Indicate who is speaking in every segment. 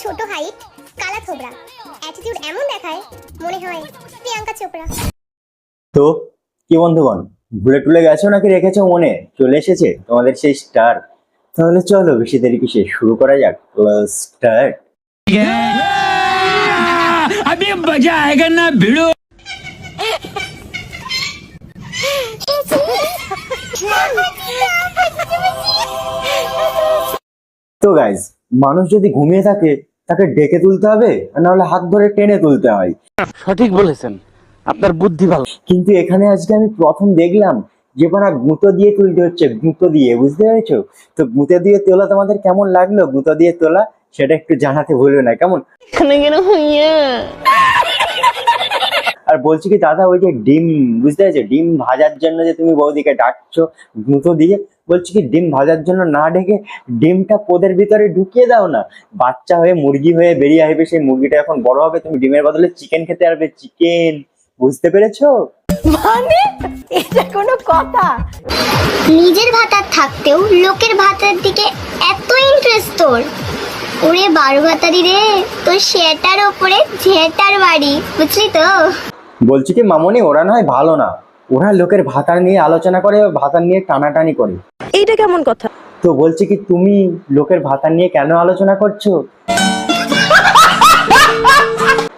Speaker 1: ছোট হাইট কালা থোবরা অ্যাটিটিউড এমন দেখায় মনে হয় প্রিয়াঙ্কা চোপড়া
Speaker 2: তো কি বন্ধুগণ ভুলে টুলে গেছো নাকি রেখেছো মনে চলে এসেছে তোমাদের সেই স্টার তাহলে চলো বেশি দেরি কিসে শুরু করা যাক স্টার্ট
Speaker 3: अभी मजा आएगा ना भिड़ो
Speaker 2: তো গাইজ মানুষ যদি ঘুমিয়ে থাকে তাকে ডেকে তুলতে হবে আর নাহলে হাত ধরে টেনে তুলতে হয়।
Speaker 4: সঠিক বলেছেন। আপনার বুদ্ধি ভালো।
Speaker 2: কিন্তু এখানে আজকে আমি প্রথম দেখলাম যে পানা গুঁতো দিয়ে তুলতে হচ্ছে গুঁতো দিয়ে বুঝতে পেরেছ? তো গুঁতো দিয়ে তোলা তোমাদের কেমন লাগল? গুঁতো দিয়ে তোলা সেটা একটু জানাতে ভুলবে না কেমন? আর বলছি কি দাদা ওই যে ডিম বুঝতে পেরেছ? ডিম ভাজার জন্য যে তুমি বৌদিকে ডাকছো গুঁতো দিয়ে বলছি কি ডিম ভাজার জন্য না ডেকে ডিমটা পোদের ভিতরে ঢুকিয়ে দাও না। বাচ্চা হয়ে মুরগি হয়ে বেরিয়ে আসবে সেই মুরগিটা এখন বড় হবে তুমি ডিমের বদলে চিকেন খেতে পারবে। চিকেন বুঝতে পেরেছ?
Speaker 5: মানে? এটা কোনো কথা?
Speaker 1: নিজের ভাতার থাকতেও লোকের ভাতার দিকে এত ইন্টারেস্ট তোর। ওরে বারো ভাতারি রে তোর শেয়ারটার ওপরে ঝেটার বাড়ি বুঝলি তো?
Speaker 2: বলছি কি মামনি ওরা নয় ভালো না। ওরা লোকের ভাতার নিয়ে আলোচনা করে ভাতার নিয়ে টানাটানি করে।
Speaker 5: এইটা কেমন কথা?
Speaker 2: তো বলছি কি তুমি লোকের ভাতা নিয়ে কেন আলোচনা করছ?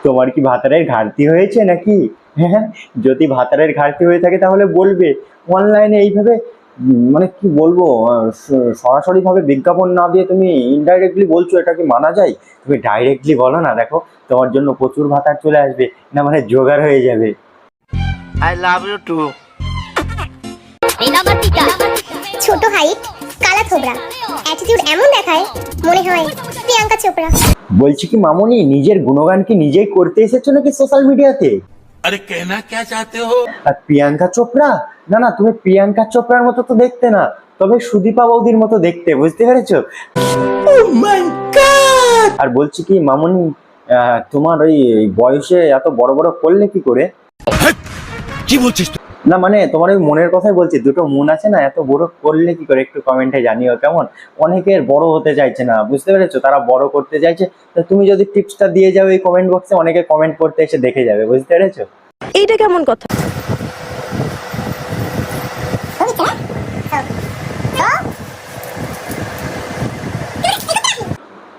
Speaker 2: তোমার কি ভাতারের ঘাটতি হয়েছে নাকি? হ্যাঁ যদি ভাতারের ঘাটতি হয়ে থাকে তাহলে বলবে। অনলাইনে এইভাবে মানে কি বলব সরাসরি ভাবে বিজ্ঞাপন না দিয়ে তুমি ইনডাইরেক্টলি বলছো এটা কি মানা যায়? তুমি ডাইরেক্টলি বলো না দেখো তোমার জন্য প্রচুর ভাতা চলে আসবে না মানে জোগাড় হয়ে যাবে।
Speaker 4: আই লাভ ইউ টু
Speaker 1: ছোট হাইট কালা থোবরা। অ্যাটিটিউড এমন দেখায় মনে হয় প্রিয়াঙ্কা চোপড়া।
Speaker 2: বলছি কি মামনি নিজের গুণগান কি নিজেই করতে এসেছ নাকি সোশ্যাল মিডিয়াতে
Speaker 3: আরে কেনা কে চাতে হো?
Speaker 2: আর প্রিয়াঙ্কা চোপড়া? না না তুমি প্রিয়াঙ্কা চোপড়ার মতো তো দেখতে না তবে সুদীপা বৌদির মতো দেখতে বুঝতে পেরেছ? ও মাই গড আর বলছি কি মামনি তোমার ওই বয়সে এত বড় বড় করলে কি করে?
Speaker 3: কি বলছিস তুই?
Speaker 2: না মানে তোমার ওই মনের কথাই বলছি দুটো মন আছে না এত বড় করলে কি করে একটু কমেন্টে জানিও কেমন অনেকের বড় হতে চাইছে না বুঝতে পেরেছো তারা বড় করতে চাইছে তো তুমি যদি টিপসটা দিয়ে যাও এই কমেন্ট বক্সে অনেকে কমেন্ট করতে এসে দেখে যাবে বুঝতে পেরেছো
Speaker 5: এইটা কেমন কথা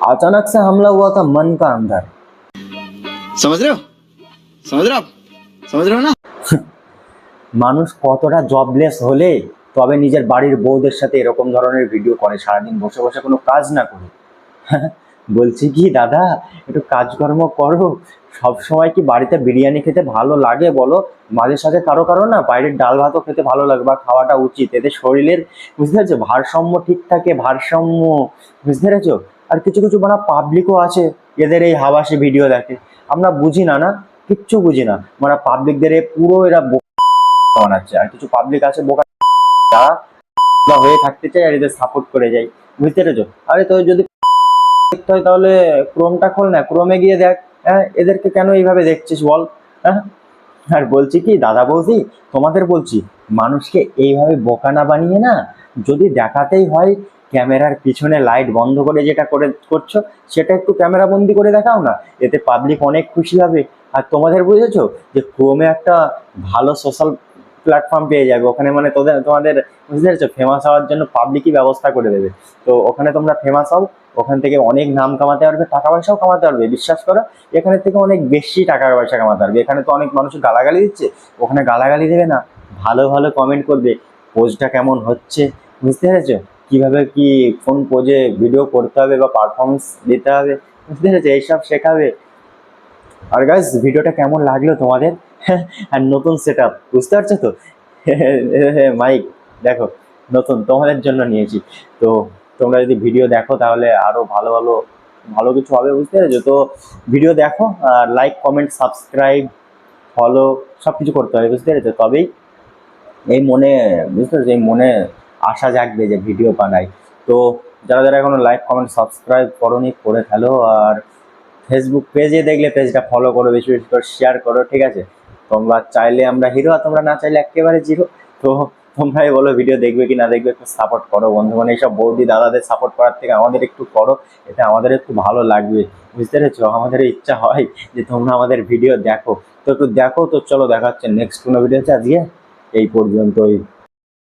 Speaker 2: अचानक से हमला हुआ था मन का अंदर
Speaker 4: समझ रहे हो समझ रहे हो आप समझ रहे हो ना
Speaker 2: মানুষ কতটা জবলেস হলে তবে নিজের বাড়ির বউদের সাথে এরকম ধরনের ভিডিও করে, সারাদিন বসে বসে কোনো কাজ না করে বলছি কি, দাদা, একটু কাজকর্ম করো। সব সময় কি বাড়িতে বিরিয়ানি খেতে ভালো লাগে বলো? মাঝে সাথে কারও কারও না বাইরের ডাল ভাতও খেতে ভালো লাগে বা খাওয়াটা উচিত। এতে শরীরের, বুঝতে পেরেছ? ভারসাম্য ঠিক থাকে, ভারসাম্য, বুঝতে পেরেছ? আর কিছু কিছু মানে পাবলিকও আছে, এদের এই হাবাসে ভিডিও দেখে। আমরা বুঝি না না, কিচ্ছু বুঝি না। মানে পাবলিকদের পুরো এরা বানাচ্ছে আর কিছু পাবলিক আছে, বোকা যারা হয়ে থাকতে চায়, আর এদের সাপোর্ট করে যায়। বুঝতে পেরেছ আরে তো যদি দেখতে হয় তাহলে ক্রোমটা খোল না, ক্রোমে গিয়ে দেখ হ্যাঁ এদেরকে কেন এইভাবে দেখছিস বল হ্যাঁ? আর বলছি কি, দাদা বৌদি, তোমাদের বলছি, মানুষকে এইভাবে বোকা না বানিয়ে না, যদি দেখাতেই হয় ক্যামেরার পিছনে লাইট বন্ধ করে যেটা করে, করছ, সেটা একটু ক্যামেরা বন্দি করে দেখাও না। এতে পাবলিক অনেক খুশি হবে। আর তোমাদের বুঝেছ যে ক্রোমে একটা ভালো সোশ্যাল প্ল্যাটফর্ম পেয়ে যাবে। ওখানে মানে তোদের, তোমাদের বুঝতে পেরেছ? ফেমাস হওয়ার জন্য পাবলিকই ব্যবস্থা করে দেবে। তো ওখানে তোমরা ফেমাস হও, ওখান থেকে অনেক নাম কামাতে পারবে, টাকা পয়সাও কামাতে পারবে, বিশ্বাস করো। এখানে থেকে অনেক বেশি টাকা পয়সা কামাতে পারবে। এখানে তো অনেক মানুষ গালাগালি দিচ্ছে, ওখানে গালাগালি দেবে না। ভালো ভালো কমেন্ট করবে। পোজটা কেমন হচ্ছে, বুঝতে পেরেছ? কীভাবে কি, কোন পোজে ভিডিও করতে হবে বা পারফরমেন্স দিতে হবে, বুঝতে পেরেছ? এইসব শেখাবে। আর গাইজ ভিডিওটা কেমন লাগল তোমাদের? আর নতুন সেট আপ বুঝতে পারছ তো? মাইক, দেখো, নতুন, তোমাদের জন্য নিয়েছি। তো তোমরা যদি ভিডিও দেখো, তাহলে আরও ভালো ভালো ভালো কিছু হবে, বুঝতে পেরেছ? তো ভিডিও দেখো, আর লাইক কমেন্ট সাবস্ক্রাইব ফলো সব কিছু করতে হবে, বুঝতে পেরেছ? তবেই এই মনে, বুঝতে পেরেছ? এই মনে আশা জাগবে যে ভিডিও বানাই। তো যারা যারা এখনও লাইক কমেন্ট সাবস্ক্রাইব করনি, করে ফেলো। আর ফেসবুক পেজে দেখলে পেজটা ফলো করো, বেশি বেশি করে শেয়ার করো, ঠিক আছে? তোমরা চাইলে আমরা হিরো, আর তোমরা না চাইলে একেবারে জিরো। তো তোমরাই বলো, ভিডিও দেখবে কি না দেখবে, একটু সাপোর্ট করো বন্ধু মানে এইসব বৌদি দাদাদের সাপোর্ট করার থেকে আমাদের একটু করো, এতে আমাদের একটু ভালো লাগবে। বুঝতে পেরেছ? আমাদের ইচ্ছা হয় যে তোমরা আমাদের ভিডিও দেখো। তো একটু দেখো, তো চলো দেখা হচ্ছে নেক্সট কোনো ভিডিও হচ্ছে আজকে। এই পর্যন্তই।